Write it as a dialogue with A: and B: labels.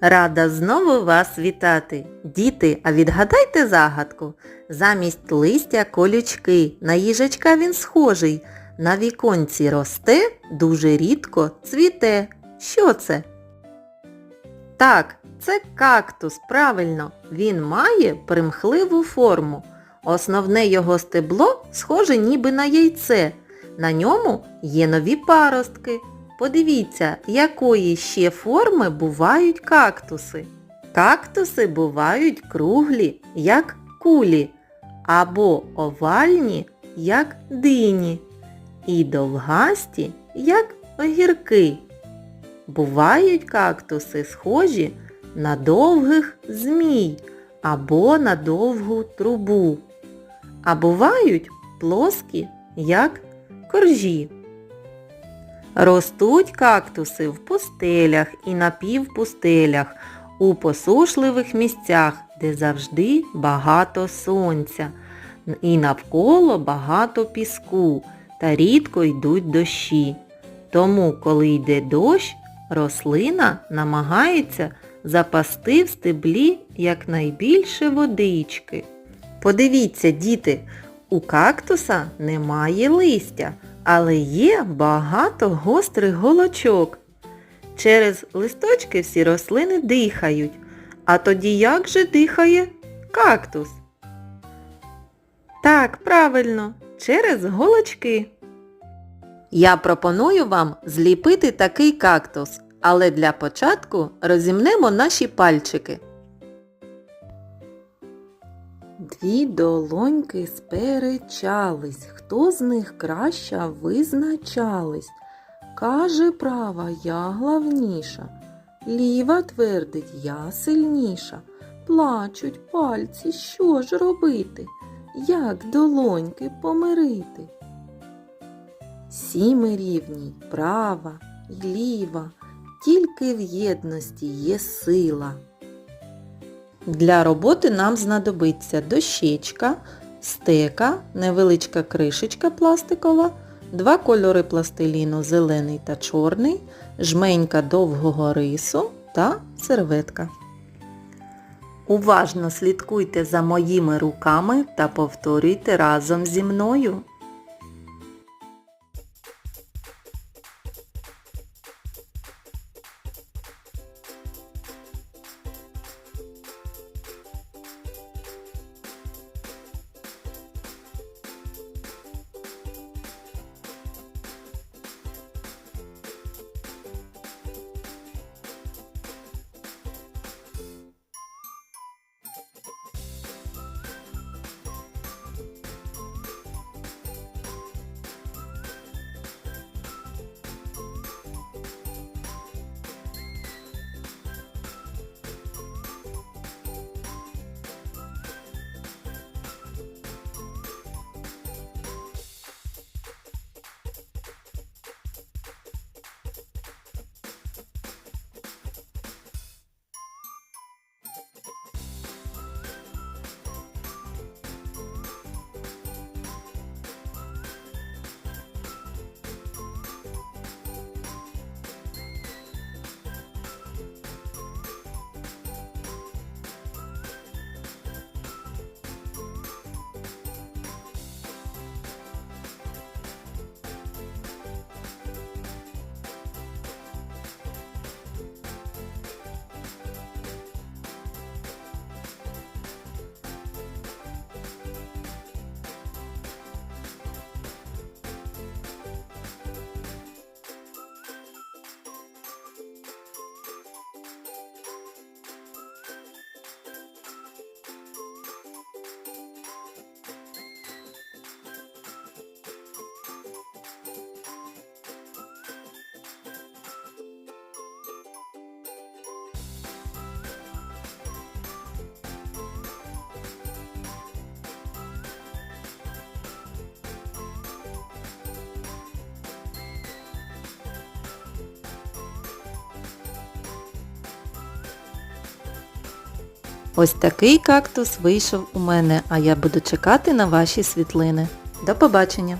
A: Рада знову вас вітати. Діти, а відгадайте загадку. Замість листя колючки, на їжачка він схожий. На віконці росте, дуже рідко цвіте. Що це? Так, це кактус, правильно. Він має примхливу форму. Основне його стебло схоже ніби на яйце. На ньому є нові паростки. Подивіться, якої ще форми бувають кактуси. Кактуси бувають круглі, як кулі, або овальні, як дині, і довгасті, як огірки. Бувають кактуси схожі на довгих змій або на довгу трубу, а бувають плоскі, як коржі. Ростуть кактуси в пустелях і напівпустелях, у посушливих місцях, де завжди багато сонця, і навколо багато піску, та рідко йдуть дощі. Тому, коли йде дощ, рослина намагається запасти в стеблі якнайбільше водички. Подивіться, діти, у кактуса немає листя, але є багато гострих голочок. Через листочки всі рослини дихають. А тоді як же дихає кактус? Так, правильно, через голочки. Я пропоную вам зліпити такий кактус, але для початку розімнемо наші пальчики. Дві долоньки сперечались, хто з них краща визначались. Каже права, я главніша, ліва твердить, я сильніша. Плачуть пальці, що ж робити? Як долоньки помирити? Сіми рівні, права й ліва, тільки в єдності є сила. Для роботи нам знадобиться дощечка, стека, невеличка кришечка пластикова, два кольори пластиліну зелений та чорний, жменька довгого рису та серветка. Уважно слідкуйте за моїми руками та повторюйте разом зі мною. Ось такий кактус вийшов у мене, а я буду чекати на ваші світлини. До побачення!